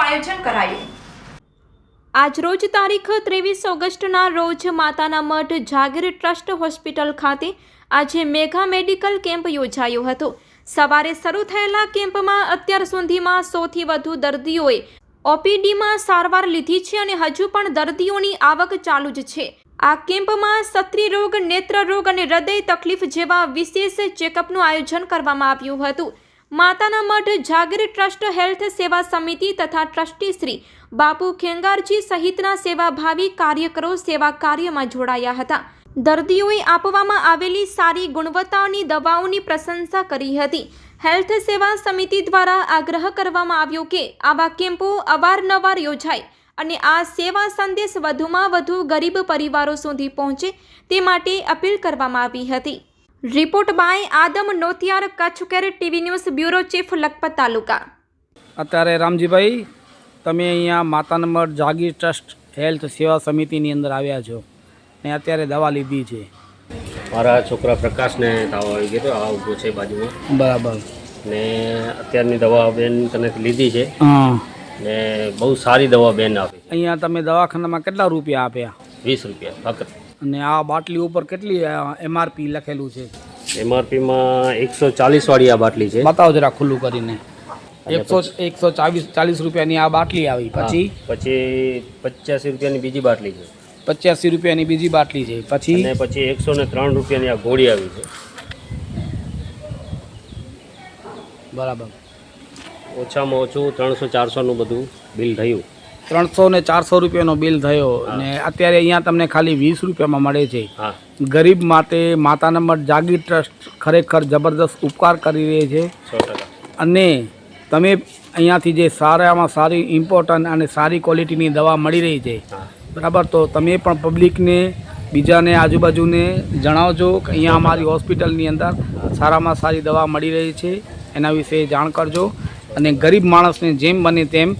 આયોજન કરાયું. આજરોજ તારીખ ત્રેવીસ ઓગસ્ટના રોજ માતાના મઠ જાગીર ટ્રસ્ટ હોસ્પિટલ ખાતે આજે મેગા મેડિકલ કેમ્પ યોજાયો હતો. સવારે શરૂ થયેલા કેમ્પમાં અત્યાર સુધીમાં સૌથી વધુ દર્દીઓએ ઓપીડીમાં સારવાર લીધી છે અને હજુ પણ દર્દીઓની આવક ચાલુ જ છે. આ કેમ્પમાં સત્રી રોગ નેત્ર રોગ અને હૃદય તકલીફ જેવા વિશેષ ચેકઅપનું આયોજન કરવામાં આવ્યું હતું. માતાના મઠ જાગીર ટ્રસ્ટ હેલ્થ સેવા સમિતિ તથા ટ્રસ્ટી શ્રી બાપુ ખેંગારજી સહિતના સેવાભાવી કાર્યકરો સેવા કાર્યમાં જોડાયા હતા. દર્દીઓએ આપવામાં આવેલી સારી ગુણવત્તાની દવાઓની પ્રશંસા કરી હતી. હેલ્થ સેવા સમિતિ દ્વારા આગ્રહ કરવામાં આવ્યો કે આવા કેમ્પો અવારનવાર યોજાય અને આ સેવા સંદેશ વધુમાં વધુ ગરીબ પરિવારો સુધી પહોંચે તે માટે અપીલ કરવામાં આવી હતી. Report by Adam Notiyar Kutch care TV news bureau chief Lakhpat taluka. અત્યારે રામજીભાઈ તમે અહીંયા માતા મઠ જાગીર ટ્રસ્ટ હેલ્થ સેવા સમિતિની અંદર આવ્યા છો ને અત્યારે દવા લીધી છે. મારા છોકરા પ્રકાશને તાવ આવી ગયો હતો આ ઊભો છે બાજુમાં. બરાબર. ને અત્યારની દવા બેન તને લીધી છે. હા. ને બહુ સારી દવા બેન આપી અહીંયા તમે દવાખાનામાં કેટલા રૂપિયા આપ્યા? વીસ રૂપિયા ફક્ત. અને આ બાટલી ઉપર કેટલી એમઆરપી લખેલું છે? એમઆરપીમાં એકસો ચાલીસ વાળી આ બાટલી છે. બતાવો જરા ખુલ્લું કરીને. એકસો એકસો ચાલીસ ચાલીસ રૂપિયાની આ બાટલી આવી. પછી? પછી પચાસી રૂપિયાની બીજી બાટલી છે. પચાસી રૂપિયાની બીજી બાટલી છે. પછી? અને પછી એકસો ને ત્રણ રૂપિયાની આ ગોળી આવી છે. બરાબર. ઓછામાં ઓછું ત્રણસો ચારસોનું બધું બિલ થયું. ત્રણસો ને ચારસો રૂપિયાનો બિલ થયો અને અત્યારે અહીંયા તમને ખાલી વીસ રૂપિયામાં મળે છે. ગરીબ માટે માતાના મઠ જાગીર ટ્રસ્ટ ખરેખર જબરદસ્ત ઉપકાર કરી રહી છે. અને તમે અહીંયાથી જે સારામાં સારી ઇમ્પોર્ટન્ટ અને સારી ક્વોલિટીની દવા મળી રહી છે. બરાબર? તો તમે પણ પબ્લિકને બીજાને આજુબાજુને જણાવજો કે અહીંયા અમારી હોસ્પિટલની અંદર સારામાં સારી દવા મળી રહી છે. એના વિશે જાણ કરજો. અને ગરીબ માણસને જેમ બને તેમ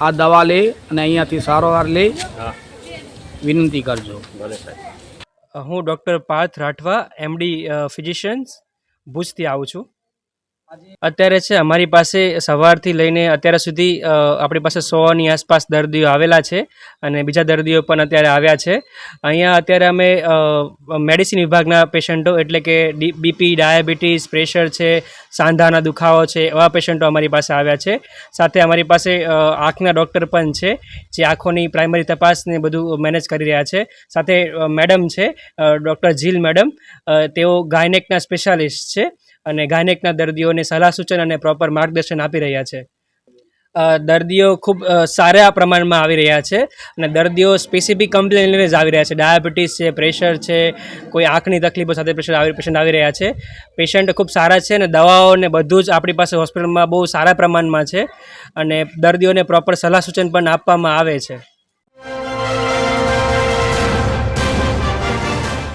આ દવા લે અને અહીંયાથી સારવાર લે. વિનંતી કરજો. ભલે સાહેબ. હું doctor Parth Rathwa MD physicians ભુજથી આવું છું. અત્યારે છે, અમારી પાસે સવારથી લઈને અત્યાર સુધી આપણી પાસે સોની આસપાસ દર્દીઓ આવેલા છે અને બીજા દર્દીઓ પણ અત્યારે આવ્યા છે. અહીંયા અત્યારે અમે મેડિસિન વિભાગના પેશન્ટો એટલે કે બીપી, ડાયાબિટીસ, પ્રેશર છે, સાંધાના દુખાવો છે, એવા પેશન્ટો અમારી પાસે આવ્યા છે. સાથે અમારી પાસે આંખના ડૉક્ટર પણ છે, જે આંખોની પ્રાઇમરી તપાસને બધું મેનેજ કરી રહ્યા છે. સાથે મેડમ છે ડૉક્ટર જીલ મેડમ તેઓ ગાયનેકના સ્પેશિયાલિસ્ટ છે. અને ગાયનેકના દર્દીઓને સલાહ સૂચન અને પ્રોપર માર્ગદર્શન આપી રહ્યા છે. દર્દીઓ ખૂબ સારા પ્રમાણમાં આવી રહ્યા છે અને દર્દીઓ સ્પેસિફિક કમ્પ્લેન લઈને જ આવી રહ્યા છે. ડાયાબિટીસ છે પ્રેશર છે, કોઈ આંખની તકલીફો સાથે પ્રેશર આવી પેશન્ટ આવી રહ્યા છે. પેશન્ટ ખૂબ સારા છે અને દવાઓ ને બધું જ આપણી પાસે હોસ્પિટલમાં બહુ સારા પ્રમાણમાં છે અને દર્દીઓને પ્રોપર સલાહ સૂચન પણ આપવામાં આવે છે.